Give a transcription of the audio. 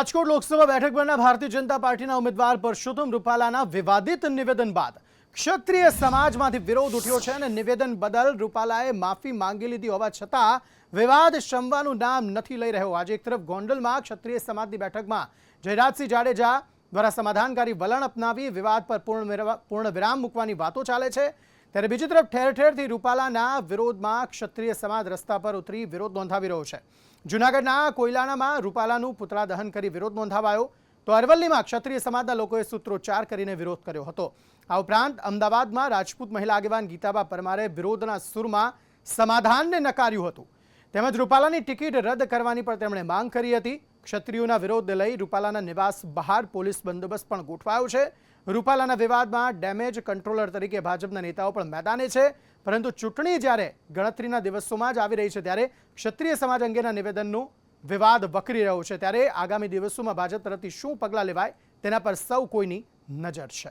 રાજકોટ લોકસભા બેઠક પરના ભારતીય જનતા પાર્ટીના ઉમેદવાર પરસોત્તમ રૂપાલાના વિવાદિત નિવેદન બાદ ક્ષત્રિય સમાજમાંથી વિરોધ ઉઠ્યો છે અને નિવેદન બદલ રૂપાલાએ માફી માંગી લીધી હોવા છતાં વિવાદ શમવાનું નામ નથી લઈ રહ્યો. આજે એક તરફ ગોંડલમાં ક્ષત્રિય સમાજની બેઠકમાં જયરાજસિંહ જાડેજા દ્વારા સમાધાનકારી વલણ અપનાવી વિવાદ પર પૂર્ણ પૂર્ણ વિરામ મૂકવાની વાતો ચાલે છે. ત્યારે બીજી તરફ ઠેર ઠેરથી રૂપાલાના વિરોધમાં ક્ષત્રિય સમાજ રસ્તા પર ઉતરી વિરોધ નોંધાવી રહ્યો છે. જૂનાગઢના કોયલાણામાં રૂપાલાનું પુતળા દહન કરી વિરોધ નોંધાવાયો. તો અરવલ્લીમાં ક્ષત્રિય સમાજના લોકોએ સૂત્રોચ્ચાર કરીને વિરોધ કર્યો હતો. આ ઉપરાંત અમદાવાદમાં રાજપૂત મહિલા આગેવાન ગીતાબા પરમારે વિરોધના સુરમાં સમાધાનને નકાર્યું હતું. તેમજ રૂપાલાની ટિકિટ રદ કરવાની પણ તેમણે માંગ કરી હતી. ક્ષત્રિયોના વિરોધને લઈ રૂપાલાના નિવાસ બહાર પોલીસ બંદોબસ્ત પણ ગોઠવાયો છે. રૂપાલાના વિવાદમાં ડેમેજ કંટ્રોલર તરીકે ભાજપના નેતાઓ પણ મેદાને છે. પરંતુ ચૂંટણી જ્યારે ગણતરીના દિવસોમાં જ આવી રહી છે, ત્યારે ક્ષત્રિય સમાજ અંગેના નિવેદનનું વિવાદ વકરી રહ્યો છે. ત્યારે આગામી દિવસોમાં ભાજપ તરફથી શું પગલાં લેવાય તેના પર સૌ કોઈની નજર છે.